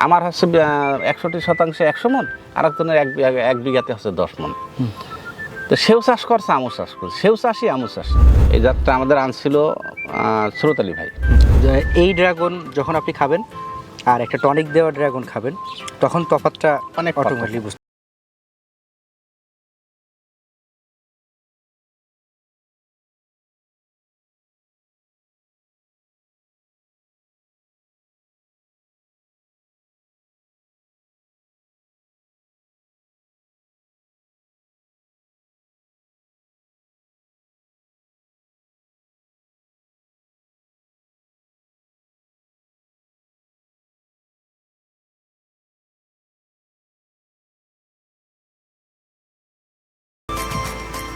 আমার হচ্ছে একষট্টি শতাংশে একশো মন আর একজনের এক বিঘা- এক বিঘাতে হচ্ছে দশ মন। তো সেও চাষ করছে আমু চাষ করছে। সেও চাষই আমু চাষ। এই জাতটা আমাদের আনছিল শ্রোতালি আলী ভাই। এই ড্রাগন যখন আপনি খাবেন আর একটা টনিক দেওয়া ড্রাগন খাবেন তখন তফাতটা অনেক। অটোমেটিকলি বুঝতে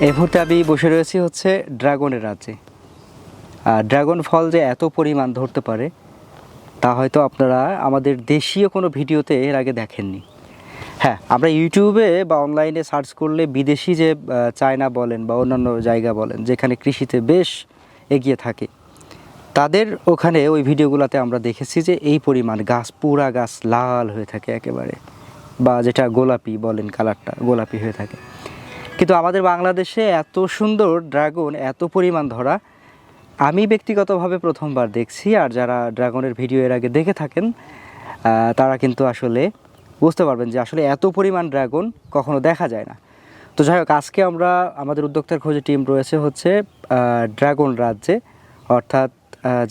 এই মুহূর্তে আমি বসে রয়েছি হচ্ছে ড্রাগনের রাজ্যে। আর ড্রাগন ফল যে এত পরিমাণ ধরতে পারে, তা হয়তো আপনারা আমাদের দেশীয় কোনো ভিডিওতে এর আগে দেখেননি। হ্যাঁ আমরা ইউটিউবে বা অনলাইনে সার্চ করলে বিদেশি যে চায়না বলেন বা অন্যান্য জায়গা বলেন, যেখানে কৃষিতে বেশ এগিয়ে থাকে, তাদের ওখানে ওই ভিডিওগুলোতে আমরা দেখেছি যে এই পরিমাণ গাছ, পুরা গাছ লাল হয়ে থাকে একেবারে, বা যেটা গোলাপি বলেন কালারটা গোলাপি হয়ে থাকে। কিন্তু আমাদের বাংলাদেশে এত সুন্দর ড্রাগন, এত পরিমাণ ধরা, আমি ব্যক্তিগতভাবে প্রথমবার দেখছি, আর যারা ড্রাগনের ভিডিও এর আগে দেখে থাকেন তারা কিন্তু আসলে বুঝতে পারবেন যে আসলে এত পরিমাণ ড্রাগন কখনো দেখা যায় না। তো যাই হোক, আজকে আমরা, আমাদের উদ্যোক্তার খোঁজে টিম রয়েছে হচ্ছে ড্রাগন রাজ্যে, অর্থাৎ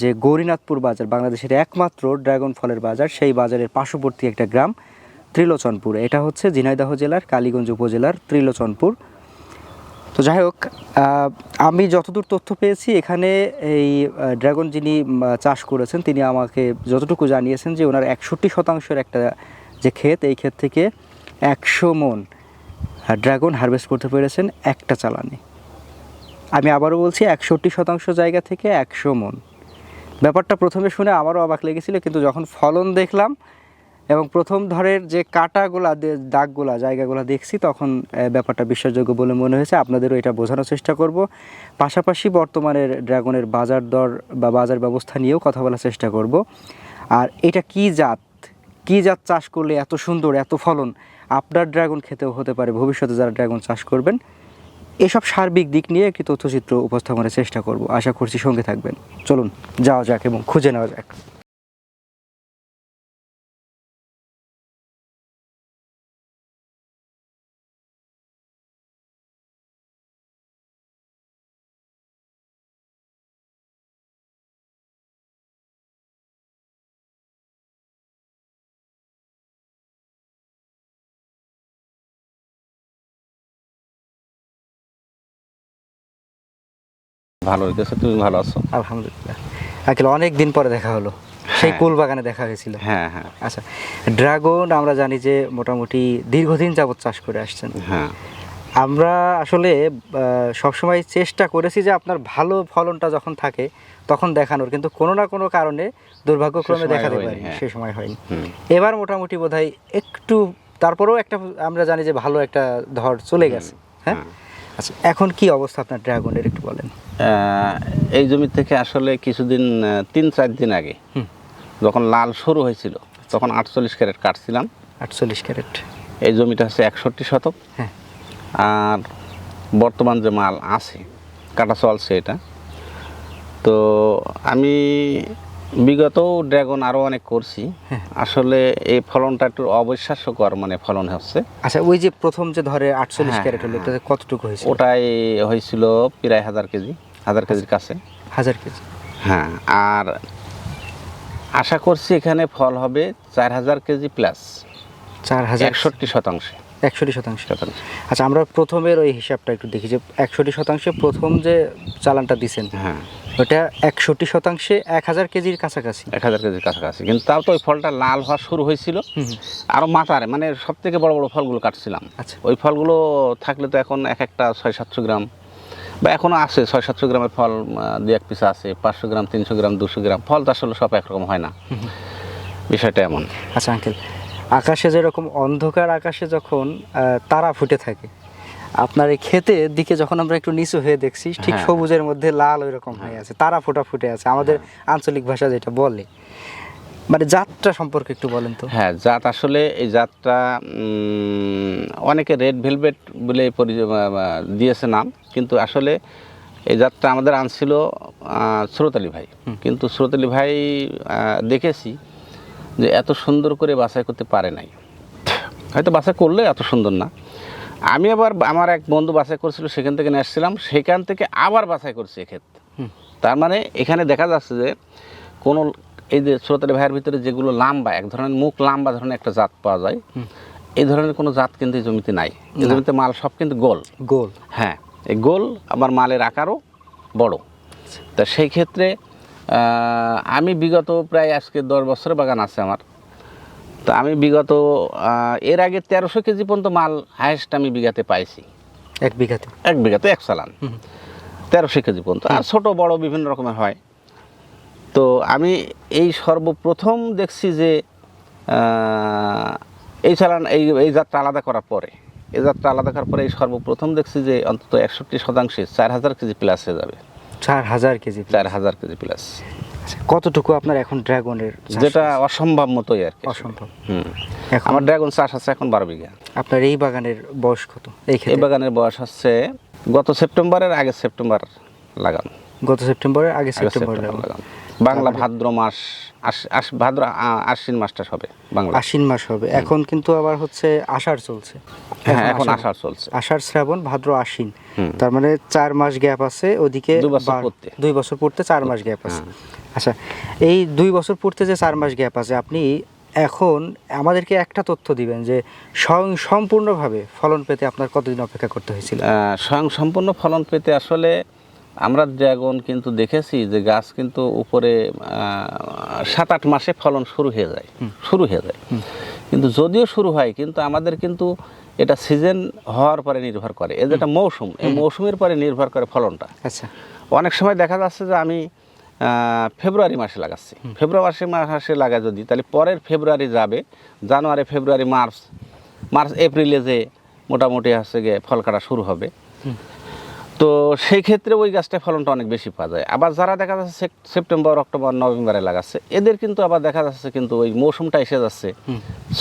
যে গৌরীনাথপুর বাজার, বাংলাদেশের একমাত্র ড্রাগন ফলের বাজার, সেই বাজারের পার্শ্ববর্তী একটা গ্রাম, ত্রিলোচনপুর। এটা হচ্ছে ঝিনাইদহ জেলার, কালীগঞ্জ উপজেলার ত্রিলোচনপুর। তো যাই হোক আমি যতদূর তথ্য পেয়েছি, এখানে এই ড্রাগন যিনি চাষ করেছেন, তিনি আমাকে যতটুকু জানিয়েছেন যে ওনার একষট্টি শতাংশের একটা যে ক্ষেত, এই ক্ষেত থেকে একশো মন ড্রাগন হারভেস্ট করতে পেরেছেন একটা চালানে। আমি আবারও বলছি, একষট্টি শতাংশ জায়গা থেকে একশো মন। ব্যাপারটা প্রথমে শুনে আমারও অবাক লেগেছিল, কিন্তু যখন ফলন দেখলাম এবং প্রথম ধরের যে কাটাগুলা দাগগুলা, জায়গাগুলা দেখছি, তখন ব্যাপারটা বিশ্বাসযোগ্য বলে মনে হয়েছে। আপনাদেরও এটা বোঝানোর চেষ্টা করব। পাশাপাশি বর্তমানের ড্রাগনের বাজার দর বা বাজার ব্যবস্থা নিয়েও কথা বলার চেষ্টা করব। আর এটা কি জাত? কি জাত চাষ করলে এত সুন্দর, এত ফলন? আপনার ড্রাগন খেতেও হতে পারে। ভবিষ্যতে যারা ড্রাগন চাষ করবেন, এসব সার্বিক দিক নিয়ে একটি তথ্যচিত্র উপস্থাপনের চেষ্টা করব। আশা করছি সঙ্গে থাকবেন। চলুন, যাওয়া যাক এবং খুঁজে নেওয়া যাক। ভালো হইতেছে তুমি ভালো আছো? আলহামদুলিল্লাহ। আঙ্কেল অনেক দিন পরে দেখা হলো। সেই হ্যাঁ। কুল বাগানে দেখা হয়েছিল। হ্যাঁ হ্যাঁ। আচ্ছা ড্রাগন আমরা জানি যে মোটামুটি দীর্ঘদিন যাবত চাষ করে আসছেন। হ্যাঁ। আমরা আসলে সবসময় চেষ্টা করেছি যে আপনার ভালো ফলনটা যখন থাকে তখন দেখানোর। কিন্তু কোনো না কোনো কারণে দুর্ভাগ্যক্রমে দেখাতে পারি হ্যাঁ। সে সময় হয়নি। এবার মোটামুটি বোধহয় একটু তারপরেও একটা আমরা জানি যে ভালো একটা ধর চলে গেছে হ্যাঁ? হ্যাঁ। আচ্ছা এখন কি অবস্থা আপনার ড্রাগনের একটু বলেন। এই জমি থেকে আসলে কিছুদিন তিন চার দিন আগে যখন লাল শুরু হয়েছিল তখন আটচল্লিশ ক্যারেট কাটছিলাম। আটচল্লিশ ক্যারেট। এই জমিটা হচ্ছে একষট্টি শতক। হ্যাঁ। আর বর্তমান যে মাল আছে কাটা চলছে এটা। তো আমি বিগত ড্রাগন আরও অনেক করছি। হ্যাঁ। আসলে এই ফলনটা একটু অবিশ্বাস্যকর মানে ফলন হচ্ছে। আচ্ছা ওই যে প্রথম যে ধরে আটচল্লিশ হ্যাঁ, ক্যারেট হলো হ্যাঁ। ওটাতে কতটুকু হয়েছে ওটাই হয়েছিল প্রায় হাজার কেজি হাজার কেজির কাছে। হাজার কেজি। হ্যাঁ আর আশা করছি এখানে ফল হবে চার হাজার কেজি প্লাস। চার হাজার একষট্টি শতাংশে। একষট্টি শতাংশ। শতাংশ। আচ্ছা আমরা প্রথমের ওই হিসাবটা একটু দেখি যে একষট্টি শতাংশে প্রথম যে চালানটা দিছেন হ্যাঁ। ওটা একষট্টি শতাংশে এক হাজার কেজির কাছাকাছি। এক হাজার কেজির কাছাকাছি। কিন্তু তাও তো ওই ফলটা লাল হওয়া শুরু হয়েছিল। আরও মাথারে মানে সব থেকে বড় বড় ফলগুলো কাটছিলাম। আচ্ছা। ওই ফলগুলো থাকলে তো এখন এক একটা ছয় সাতশো গ্রাম। বা এখনও আছে ছয় সাতশো গ্রামের ফল দু এক পিস আছে পাঁচশো গ্রাম তিনশো গ্রাম দুশো গ্রাম। ফল তো আসলে সব একরকম হয় না। বিষয়টা এমন। আচ্ছা আঙ্কেল আকাশে যেরকম অন্ধকার আকাশে যখন তারা ফুটে থাকে আপনার এই ক্ষেতের দিকে যখন আমরা একটু নিচু হয়ে দেখছি ঠিক হ্যাঁ। সবুজের মধ্যে লাল ওই রকম হয়ে। আছে তারা ফোটা ফুটে আছে আমাদের আঞ্চলিক ভাষা যেটা বলে। মানে জাতটা সম্পর্কে একটু বলেন তো। হ্যাঁ জাত আসলে এই জাতটা উম, অনেকে রেড ভেলভেট বলে দিয়েছে নাম কিন্তু আসলে এই জাতটা আমাদের আনছিল স্রোত আলী ভাই। কিন্তু স্রোত আলী ভাই দেখেছি যে এত সুন্দর করে বাছাই করতে পারে নাই। হয়তো বাছাই করলে এত সুন্দর না। আমি আবার আমার এক বন্ধু বাছাই করছিল সেখান থেকে নিয়ে আসছিলাম। সেখান থেকে আবার বাছাই করছি এক্ষেত্রে তার মানে এখানে দেখা যাচ্ছে যে কোনো এই যে শ্রোতালি ভাইয়ের ভিতরে যেগুলো লাম্বা এক ধরনের মুখ লাম্বা ধরনের একটা জাত পাওয়া যায়। এই ধরনের কোনো জাত কিন্তু এই জমিতে নাই। এই জমিতে মাল সব কিন্তু গোল। গোল। হ্যাঁ এই গোল আবার মালের আকারও বড়। তা সেই ক্ষেত্রে আমি বিগত প্রায় আজকে দশ বছরের বাগান আছে আমার। তো আমি বিগত এর আগে তেরোশো কেজি পর্যন্ত মাল হায়েস্ট আমি বিঘাতে পাইছি। এক বিঘাতে? এক বিঘাতে এক চালান। তেরোশো কেজি পর্যন্ত। আর ছোট বড় বিভিন্ন রকমের হয়। তো আমি এই সর্বপ্রথম দেখছি যে এই চালান এই এই যাত্রা আলাদা করার পরে এই যাত্রা আলাদা করার পরে এই সর্বপ্রথম দেখছি যে অন্তত একষট্টি শতাংশে চার হাজার কেজি প্লাস হয়ে যাবে। চার হাজার কেজি চার হাজার কেজি প্লাস কতটুকু আপনার এখন ড্রাগনের যেটা অসম্ভব মতোই আর কি। অসম্ভব। হুম। আমার ড্রাগন চাষ আছে এখন বারো বিঘা। আপনার এই বাগানের বয়স কত? এই বাগানের বয়স হচ্ছে গত সেপ্টেম্বরের আগে সেপ্টেম্বর লাগানো। গত সেপ্টেম্বরের আগে সেপ্টেম্বর লাগানো। বাংলা ভাদ্র মাস ভাদ্র আশ্বিন মাসটা হবে বাংলা আশ্বিন মাস হবে। এখন কিন্তু আবার হচ্ছে আষাঢ় চলছে। হ্যাঁ এখন আষাঢ়। চলছে। আষাঢ় শ্রাবণ ভাদ্র আশ্বিন। তার মানে চার মাস গ্যাপ আছে ওদিকে দুই বছর পড়তে। দুই বছর পড়তে চার মাস গ্যাপ আছে। আচ্ছা এই দুই বছর পড়তে যে চার মাস গ্যাপ আছে আপনি এখন আমাদেরকে একটা তথ্য দিবেন যে স্বয়ং সম্পূর্ণভাবে ফলন পেতে আপনার কতদিন অপেক্ষা করতে হয়েছিল? স্বয়ং সম্পূর্ণ ফলন পেতে আসলে আমরা ড্রাগন কিন্তু দেখেছি যে গাছ কিন্তু উপরে সাত আট মাসে ফলন শুরু হয়ে যায় শুরু হয়ে যায়। কিন্তু যদিও শুরু হয় কিন্তু আমাদের কিন্তু এটা সিজন হওয়ার পরে নির্ভর করে। এ যেটা মৌসুম এই মৌসুমের পরে নির্ভর করে ফলনটা। আচ্ছা। অনেক সময় দেখা যাচ্ছে যে আমি ফেব্রুয়ারি মাসে লাগাচ্ছি। ফেব্রুয়ারি মাসে লাগায় যদি তাহলে পরের ফেব্রুয়ারি যাবে জানুয়ারি ফেব্রুয়ারি মার্চ মার্চ এপ্রিলে যে মোটামুটি হচ্ছে গিয়ে ফল কাটা শুরু হবে। তো সেই ক্ষেত্রে ওই গাছটায় ফলনটা অনেক বেশি পাওয়া যায়। আবার যারা দেখা যাচ্ছে সেপ্টেম্বর অক্টোবর নভেম্বরে লাগাচ্ছে এদের কিন্তু আবার দেখা যাচ্ছে কিন্তু ওই মৌসুমটা এসে যাচ্ছে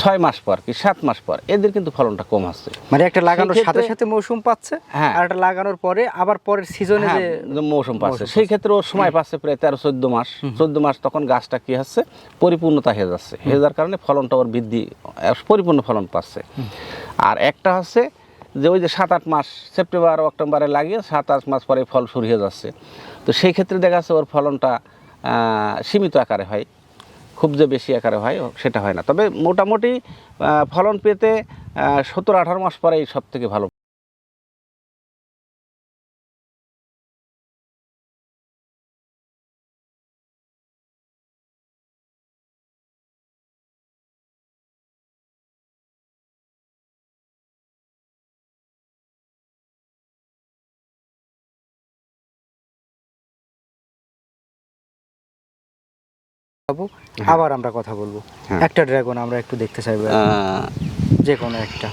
ছয় মাস পর কি সাত মাস পর এদের কিন্তু ফলনটা কম আসছে। মানে একটা লাগানোর সাথে সাথে মৌসুম পাচ্ছে হ্যাঁ। আর একটা লাগানোর পরে আবার পরের সিজনে হ্যাঁ, যে যে মৌসুম পাচ্ছে। সেই ক্ষেত্রে ওর সময় পাচ্ছে প্রায় তেরো চোদ্দ মাস। চোদ্দ মাস তখন গাছটা কি হচ্ছে? পরিপূর্ণতা হয়ে যাচ্ছে। হয়ে যাওয়ার কারণে ফলনটা ওর বৃদ্ধি পরিপূর্ণ ফলন পাচ্ছে। আর একটা হচ্ছে যে ওই যে সাত আট মাস, সেপ্টেম্বর অক্টোবরে লাগিয়ে সাত আট মাস পরে ফল শুরু হয়ে যাচ্ছে। তো সেই ক্ষেত্রে দেখা যাচ্ছে ওর ফলনটা সীমিত আকারে হয়। খুব যে বেশি আকারে হয়, সেটা হয় না। তবে মোটামুটি ফলন পেতে সতেরো আঠারো মাস পরেই সব থেকে ভালো পাবো আবার আমরা কথা বলব। হ্যাঁ। একটা ড্রাগন আমরা একটু দেখতে চাইব যে কোনো একটা।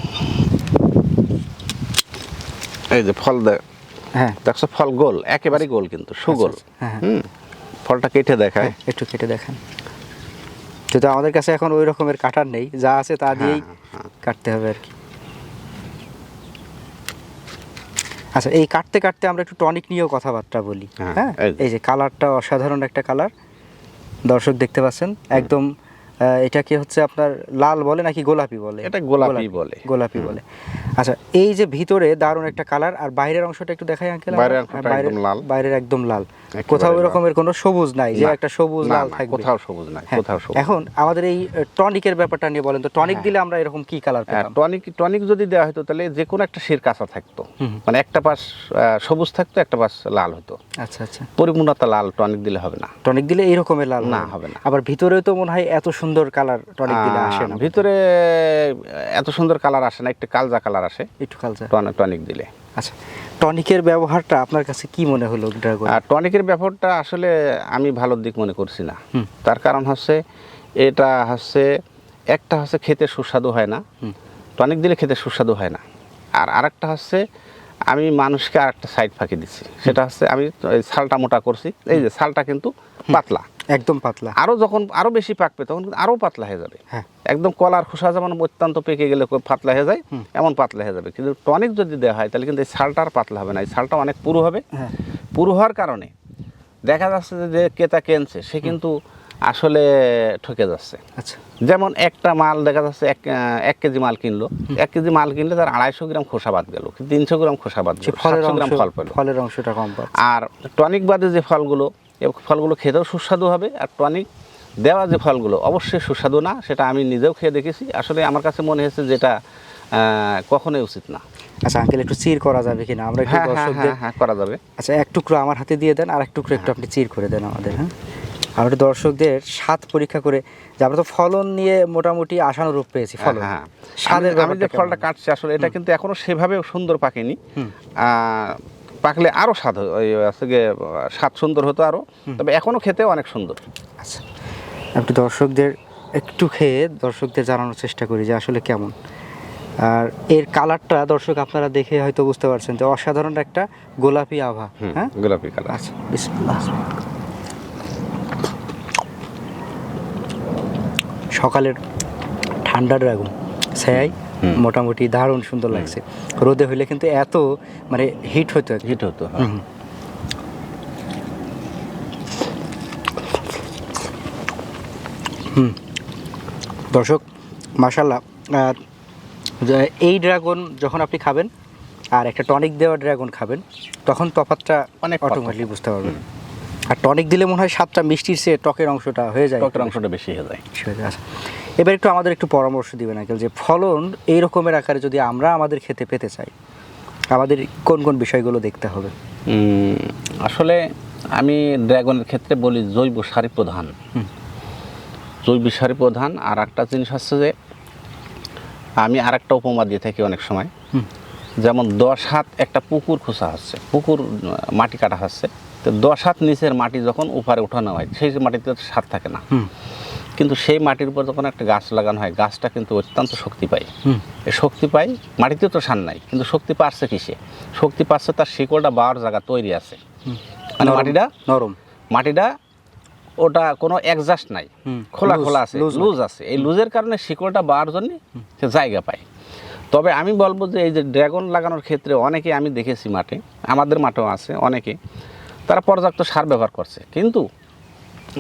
এই যে ফল হ্যাঁ। দেখছ ফল গোল একেবারেই গোল কিন্তু সুগোল। আচ্ছা, আচ্ছা, হ্যাঁ, হুম ফলটা কেটে দেখায়। হ্যাঁ, একটু কেটে দেখেন। যেহেতু আমাদের কাছে এখন ওই রকমের কাটার নেই যা আছে তা দিয়েই হ্যাঁ, কাটতে হবে আর কি। আচ্ছা এই কাটতে কাটতে আমরা একটু টনিক নিয়েও কথাবার্তা বলি। হ্যাঁ, হ্যাঁ। এই যে। কালারটা অসাধারণ একটা কালার দর্শক দেখতে পাচ্ছেন একদম আহ, এটা কি হচ্ছে আপনার লাল বলে নাকি গোলাপি বলে? এটা গোলাপি বলে। গোলাপি বলে। আচ্ছা এই যে ভিতরে দারুণ একটা কালার আর বাইরের অংশটা একটু দেখাই আঙ্কেল বাইরের লাল। বাইরের একদম লাল। কোথাও। এরকমের কোনো সবুজ নাই যে একটা সবুজ লাল থাকবে। কোথাও সবুজ নাই হ্যাঁ, কোথাও সবুজ এখন আমাদের এই টনিকের ব্যাপারটা নিয়ে বলেন তো টনিক দিলে আমরা এরকম কি কালার হ্যাঁ, পেতাম? টনিক টনিক যদি দেওয়া হতো তাহলে যে কোনো একটা শির কাঁচা থাকতো। মানে একটা পাশ সবুজ থাকতো একটা পাশ লাল হতো আচ্ছা আচ্ছা। পরিপূর্ণতা লাল টনিক দিলে হবে না। টনিক দিলে এই রকমের লাল না, হবে না। আবার ভিতরেও তো মনে হয় এত সুন্দর কালার টনিক দিলে আসে না। ভিতরে এত সুন্দর কালার আসে না একটু কালজা কালার আসে। একটু কালচার টনিক টনিক দিলে। আচ্ছা টনিকের ব্যবহারটা আপনার কাছে কি মনে হলো ড্রাগন আর টনিকের ব্যাপারটা আসলে আমি ভালো দিক মনে করছি না। তার কারণ হচ্ছে এটা হচ্ছে একটা হচ্ছে খেতে সুস্বাদু হয় না। টনিক দিলে খেতে সুস্বাদু হয় না। আর আরেকটা হচ্ছে আমি মানুষকে আরেকটা সাইড ফাঁকি দিচ্ছি। সেটা হচ্ছে আমি ছালটা মোটা করছি। এই যে ছালটা কিন্তু পাতলা। একদম পাতলা। আরও যখন আরও বেশি পাকবে তখন কিন্তু আরও পাতলা হয়ে যাবে। হ্যাঁ। একদম কলার খোসা যেমন অত্যন্ত পেকে গেলে পাতলা হয়ে যায় এমন পাতলা হয়ে যাবে। কিন্তু টনিক যদি দেওয়া হয় তাহলে কিন্তু এই ছালটা আর পাতলা হবে না। এই ছালটা অনেক পুরু হবে। হ্যাঁ। পুরু হওয়ার কারণে দেখা যাচ্ছে যে ক্রেতা কেনছে সে কিন্তু আসলে ঠকে যাচ্ছে। আচ্ছা। যেমন একটা মাল দেখা যাচ্ছে এক এক কেজি মাল কিনলো। এক কেজি মাল কিনলে তার আড়াইশো গ্রাম খোসা বাদ গেল তিনশো গ্রাম খোসা বাদ গেল ফলের গ্রাম ফল পেল। ফলের অংশটা কম আর টনিক বাদে যে ফলগুলো এই ফলগুলো খেতেও সুস্বাদু হবে। আর টনিক দেওয়া যে ফলগুলো অবশ্যই সুস্বাদু না সেটা আমি নিজেও খেয়ে দেখেছি। আসলে আমার কাছে মনে হয়েছে যেটা কখনোই উচিত না। আচ্ছা আঙ্কেল একটু চির করা যাবে কিনা? আমরা একটু হ্যাঁ হ্যাঁ দর্শকদের হ্যাঁ হ্যাঁ করা যাবে। আচ্ছা এক টুকরো আমার হাতে দিয়ে দেন আর এক টুকরো একটু আপনি চির করে দেন আমাদের হ্যাঁ? আমরা একটু দর্শকদের স্বাদ পরীক্ষা করে যে আমরা তো ফলন নিয়ে মোটামুটি আশানুরূপ পেয়েছি ফলন। হ্যাঁ। স্বাদের আমি- যে ফলটা? কাটছি আসলে এটা কিন্তু এখনও সেভাবে সুন্দর পাকেনি। পাকলে আরও স্বাদ স্বাদ সুন্দর হতো আরও তবে এখনও খেতে অনেক সুন্দর। আচ্ছা। একটু দর্শকদের একটু খেয়ে দর্শকদের জানানোর চেষ্টা করি যে আসলে কেমন। আর এর কালারটা দর্শক আপনারা দেখে হয়তো বুঝতে পারছেন যে অসাধারণ একটা গোলাপি আভা হ্যাঁ? গোলাপি কালার। আচ্ছা সকালের ঠান্ডা ড্রাগন হুম। মোটামুটি দারুণ সুন্দর লাগছে রোদে হইলে কিন্তু এত মানে হিট হতো হিট হতো হ্যাঁ। হুম। দর্শক মাশাল্লাহ এই ড্রাগন যখন আপনি খাবেন আর একটা টনিক দেওয়া ড্রাগন খাবেন তখন তফাৎটা অনেক। অটোমেটিকলি বুঝতে পারবেন আর টনিক দিলে মনে হয় সাতটা মিষ্টির চেয়ে টকের অংশটা হয়ে যায় টকের অংশটা বেশি হয়ে যায় বেশি হয়ে যায়। আচ্ছা। এবার একটু আমাদের একটু পরামর্শ দিবেন আঙ্কেল যে ফলন এই রকমের আকারে যদি আমরা আমাদের খেতে পেতে চাই আমাদের কোন কোন বিষয়গুলো দেখতে হবে? আসলে আমি ড্রাগনের ক্ষেত্রে বলি জৈব সারি প্রধান। জৈব সারি প্রধান আর একটা জিনিস হচ্ছে যে আমি আর একটা উপমা দিয়ে থাকি অনেক সময়। যেমন দশ হাত একটা পুকুর খোসা হচ্ছে পুকুর মাটি কাটা হচ্ছে তো দশ হাত নিচের মাটি যখন উপরে উঠানো হয় সেই মাটিতে স্বাদ থাকে না। কিন্তু সেই মাটির উপর যখন একটা গাছ লাগানো হয় গাছটা কিন্তু অত্যন্ত শক্তি পায়। শক্তি পাই মাটিতে তো সার নাই কিন্তু শক্তি পাচ্ছে কিসে? শক্তি পাচ্ছে তার শিকড়টা বাওয়ার জায়গা তৈরি আছে। মানে মাটিটা নরম। মাটিটা ওটা কোনো অ্যাডজাস্ট নাই খোলা খোলা আছে লুজ আছে। এই লুজের কারণে শিকড়টা বাওয়ার জন্য সে জায়গা পায়। তবে আমি বলব যে এই যে ড্রাগন লাগানোর ক্ষেত্রে অনেকে আমি দেখেছি মাঠে আমাদের মাঠেও আছে অনেকে তারা পর্যাপ্ত সার ব্যবহার করছে। কিন্তু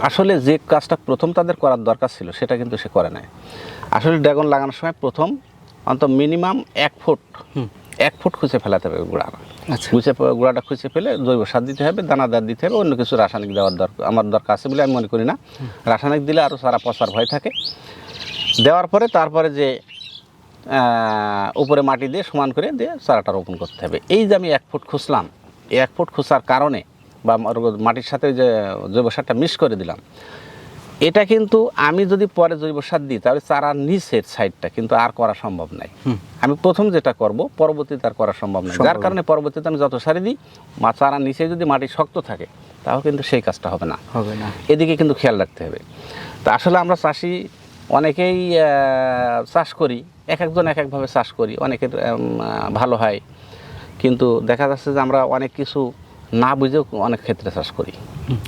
আসলে যে কাজটা প্রথম তাদের করার দরকার ছিল সেটা কিন্তু সে করে নাই। আসলে ড্রাগন লাগানোর সময় প্রথম অন্ত মিনিমাম এক ফুট এক ফুট খুঁজে ফেলাতে হবে গোড়া। আচ্ছা। খুঁজে গোড়াটা খুঁজে ফেলে জৈব সার দিতে হবে দানাদার দিতে হবে অন্য কিছু রাসায়নিক দেওয়ার দরকার আমার দরকার আছে বলে আমি মনে করি না। রাসায়নিক দিলে আরও সারা পচার ভয় থাকে। দেওয়ার পরে তারপরে যে উপরে মাটি দিয়ে সমান করে দিয়ে চারাটা রোপণ করতে হবে। এই যে আমি এক ফুট খুঁজলাম এই এক ফুট খুঁজার কারণে বা মাটির সাথে যে জৈব সারটা মিক্স করে দিলাম এটা কিন্তু আমি যদি পরে জৈব সার দিই তাহলে চারার নিচের সাইডটা কিন্তু আর করা সম্ভব নাই। আমি প্রথম যেটা করব পরবর্তীতে আর করা সম্ভব নয় যার কারণে পরবর্তীতে আমি যত সারি দিই মা চারার নিচে যদি মাটি শক্ত থাকে তাও কিন্তু সেই কাজটা হবে না। হবে না। এদিকে কিন্তু খেয়াল রাখতে হবে। তা আসলে আমরা চাষি অনেকেই চাষ করি এক একজন এক একভাবে চাষ করি অনেকের ভালো হয়। কিন্তু দেখা যাচ্ছে যে আমরা অনেক কিছু না বুঝেও অনেক ক্ষেত্রে চাষ করি।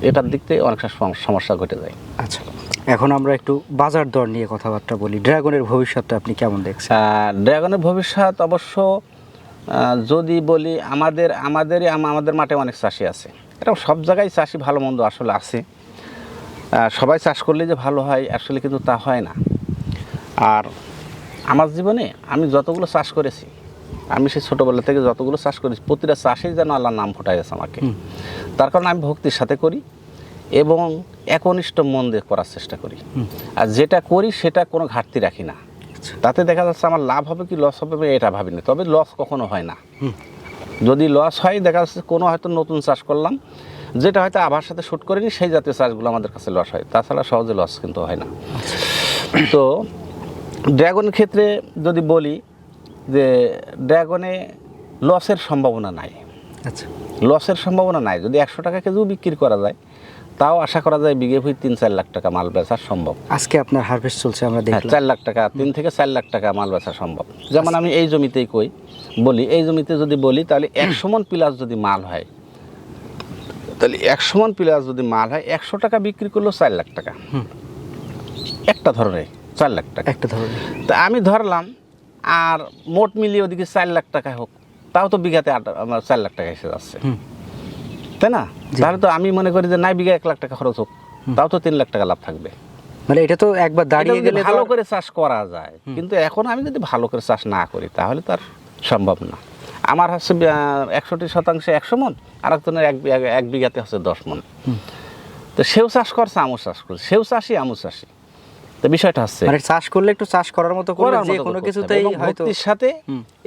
এটার দিক থেকে অনেক সম- সমস্যা ঘটে যায়। আচ্ছা এখন আমরা একটু বাজার দর নিয়ে কথাবার্তা বলি। ড্রাগনের ভবিষ্যৎটা আপনি কেমন দেখছেন? ড্রাগনের ভবিষ্যৎ অবশ্য যদি বলি আমাদের আমাদেরই আমাদের মাঠে অনেক চাষি আছে। এটা সব জায়গায় চাষি ভালো মন্দ আসলে আছে। সবাই চাষ করলে যে ভালো হয় আসলে কিন্তু তা হয় না। আর আমার জীবনে আমি যতগুলো চাষ করেছি আমি সেই ছোটোবেলা থেকে যতগুলো চাষ করি প্রতিটা চাষেই যেন আল্লাহর নাম ফুটাই গেছে আমাকে। তার কারণে আমি ভক্তির সাথে করি এবং একনিষ্ঠ মন দিয়ে করার চেষ্টা করি। আর যেটা করি সেটা কোনো ঘাটতি রাখি না। আচ্ছা। তাতে দেখা যাচ্ছে আমার লাভ হবে কি লস হবে আমি এটা ভাবিনি। তবে লস কখনো হয় না। যদি লস হয় দেখা যাচ্ছে কোনো হয়তো নতুন চাষ করলাম যেটা হয়তো আবার সাথে শ্যুট করিনি সেই জাতীয় চাষগুলো আমাদের কাছে লস হয়। তাছাড়া সহজে লস কিন্তু হয় না। তো ড্রাগনের ক্ষেত্রে যদি বলি যে ড্রাগনে লসের সম্ভাবনা নাই। আচ্ছা। লসের সম্ভাবনা নাই। যদি একশো টাকা কেজিও বিক্রি করা যায় তাও আশা করা যায় বিঘে ভুই তিন চার লাখ টাকা মাল বেচা সম্ভব। আজকে আপনার হারভেস্ট চলছে আমরা হ্যাঁ দেখলাম। চার লাখ টাকা তিন থেকে চার লাখ টাকা মাল বেচা সম্ভব। যেমন আমি এই জমিতেই কই বলি এই জমিতে যদি বলি তাহলে একশো মন প্লাস যদি মাল হয় তাহলে একশো মন প্লাস যদি মাল হয় একশো টাকা বিক্রি করল চার লাখ টাকা। হুম। একটা ধরনের চার লাখ টাকা। একটা ধরনের। তা আমি ধরলাম আর মোট মিলিয়ে ওদিকে চার লাখ টাকা হোক তাও তো বিঘাতে আট আমার চার লাখ টাকা এসে যাচ্ছে। তাই না? তাহলে তো আমি মনে করি যে নাই বিঘা এক লাখ টাকা খরচ হোক তাও তো তিন লাখ টাকা লাভ থাকবে। মানে এটা তো একবার দাঁড়িয়ে গেলে ভালো করে চাষ করা যায় কিন্তু এখন আমি যদি ভালো করে চাষ না করি তাহলে তো আর সম্ভব না। আমার হচ্ছে একষট্টি শতাংশে একশো মন আর একজনের এক এক বিঘাতে হচ্ছে দশ মন। তো সেও চাষ করছে আমও চাষ করছে। সেও চাষি আমও চাষি। তো বিষয়টা হচ্ছে মানে চাষ করলে একটু চাষ করার মতো যে কোনো কিছুতেই হয়তো সাথে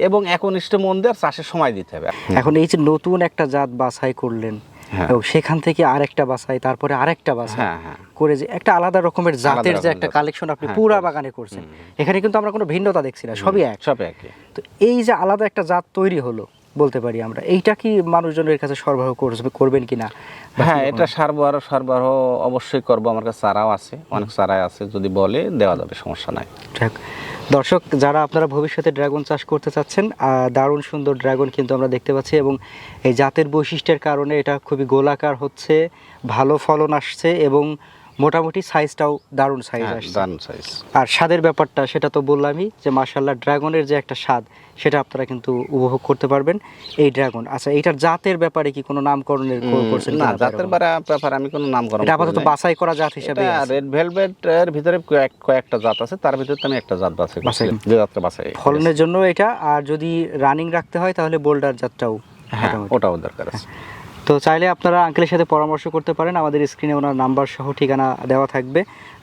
এবং একনিষ্ঠ মন দিয়ে চাষের সময় দিতে হবে। এখন এই যে নতুন একটা জাত বাছাই করলেন হ্যাঁ। এবং সেখান থেকে আরেকটা বাছাই তারপরে আরেকটা বাছাই হ্যাঁ হ্যাঁ। করে যে একটা আলাদা রকমের জাতের যে একটা কালেকশন আপনি পুরা বাগানে করছেন। এখানে কিন্তু আমরা কোনো ভিন্নতা দেখছি না সবই এক। সব এক তো এই যে আলাদা একটা জাত তৈরি হলো বলতে পারি আমরা। এইটা কি মানুষজনের কাছে সরবরাহ করবে- করবেন কিনা? বা হ্যাঁ এটা সরবরাহ সরবরাহ অবশ্যই করব। আমার কাছে চারাও আছে অনেক চারাই আছে। যদি বলে দেওয়া যাবে সমস্যা নাই। যাক, দর্শক যারা আপনারা ভবিষ্যতে ড্রাগন চাষ করতে চাচ্ছেন দারুণ সুন্দর ড্রাগন কিন্তু আমরা দেখতে পাচ্ছি এবং এই জাতের বৈশিষ্ট্যের কারণে এটা খুবই গোলাকার হচ্ছে ভালো ফলন আসছে এবং মোটামুটি সাইজটাও দারুণ সাইজ হ্যাঁ, আসছে। দারুণ সাইজ আর স্বাদের ব্যাপারটা সেটা তো বললামই যে মার্শাল্লাহ ড্রাগনের যে একটা স্বাদ সেটা আপনারা কিন্তু উপভোগ করতে পারবেন এই ড্রাগন আচ্ছা এইটার জাতের ব্যাপারে কি কোনো নামকরণের করছেন না জাতের ব্যাপারে আমি কোনো নাম করা এটা আপাতত বাছাই করা জাত হিসাবে রেড ভেলভেট এর ভিতরে কয়েকটা জাত আছে তার ভিতরে আমি একটা জাত বাছাই বাছাই। যে জাতটা বাছাই ফলনের জন্য এটা আর যদি রানিং রাখতে হয় তাহলে বোল্ডার জাতটাও হ্যাঁ ওটাও দরকার আছে। তো চাইলে আপনারা আঙ্কেলের সাথে পরামর্শ করতে পারেন। আমাদের স্ক্রিনে ওনার নাম্বার সহ ঠিকানা দেওয়া থাকবে।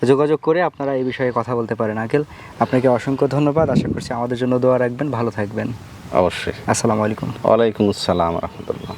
যোগাযোগ করে আপনারা এই বিষয়ে কথা বলতে পারেন আঙ্কেল আপনাকে অসংখ্য ধন্যবাদ। আশা করছি আমাদের জন্য দোয়া রাখবেন। ভালো থাকবেন। অবশ্যই। আসসালামু আলাইকুম। ওয়ালাইকুম আসসালাম রহমতুল্লাহ।